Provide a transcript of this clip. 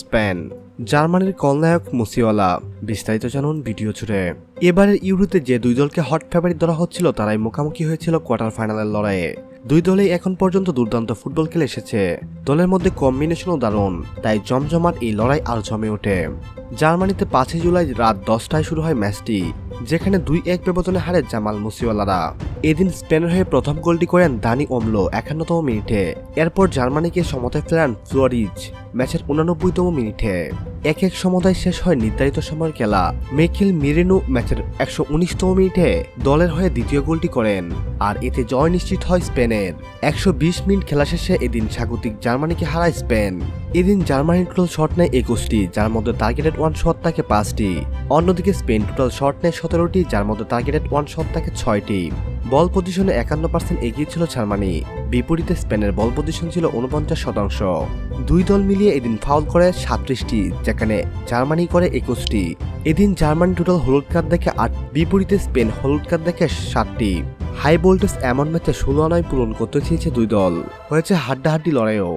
Spain. জার্মানির কলনায়ক মুসিওয়ালা, বিস্তারিত জানুন ভিডিও জুড়ে। এবারের ইউরোতে যে দুই দলকে হট ফেভারিট ধরা হচ্ছিল, তারাই মুখোমুখি হয়েছিল কোয়ার্টার ফাইনালের লড়াইয়ে। দুই দলেই এখন পর্যন্ত দুর্দান্ত ফুটবল খেলে এসেছে। দলের মধ্যে কম্বিনেশনও দারুণ, তাই জমজমাট এই লড়াই আরও জমে ওঠে। জার্মানিতে পাঁচই জুলাই রাত দশটায় শুরু হয় ম্যাচটি। যেখানে দুই এক ব্যবধানে হারে জামাল মুসিওয়ালারা এদিন স্পেনের হয়ে প্রথম গোলটি করেন দানি ওমলো একান্নতম মিনিটে। এরপর জার্মানিকে সমতায় ফেরান ফ্লোরিজ ম্যাচের উনানব্বইতম মিনিটে। এক এক সমতায় শেষ হয় নির্ধারিত সময়ের খেলা। মেকিল মিরেনু ম্যাচের একশো উনিশতম মিনিটে দলের হয়ে দ্বিতীয় গোলটি করেন, আর এতে জয় নিশ্চিত হয় স্পেনের। একশো বিশ মিনিট খেলা শেষে এদিন স্বাগতিক জার্মানিকে হারায় স্পেন। এদিন জার্মানির টোটাল শট নেয় একুশটি, যার মধ্যে টার্গেটেড ওয়ান শট থাকে পাঁচটি। অন্যদিকে স্পেন টোটাল শট নেয় সতেরোটি, যার মধ্যে টার্গেটেড ওয়ান শট থাকে ছয়টি। বল পজিশনে একান্ন পার্সেন্ট এগিয়ে ছিল জার্মানি। বিপরীতে স্পেনের বল পজিশন ছিল উনপঞ্চাশ শতাংশ। দুই দল মিলিয়ে এদিন ফাউল করে সাতত্রিশটি, যেখানে জার্মানি করে একুশটি। এদিন জার্মানি টোটাল হলুদ কার্ড দেখে আট, বিপরীতে স্পেন হলুদ কার্ড দেখে সাতটি। হাই ভোল্টেজ এমন ম্যাচে ষোলো আনায় পূরণ করতে চেয়েছে দুই দল। হয়েছে হাড্ডাহাড্ডি লড়াইও।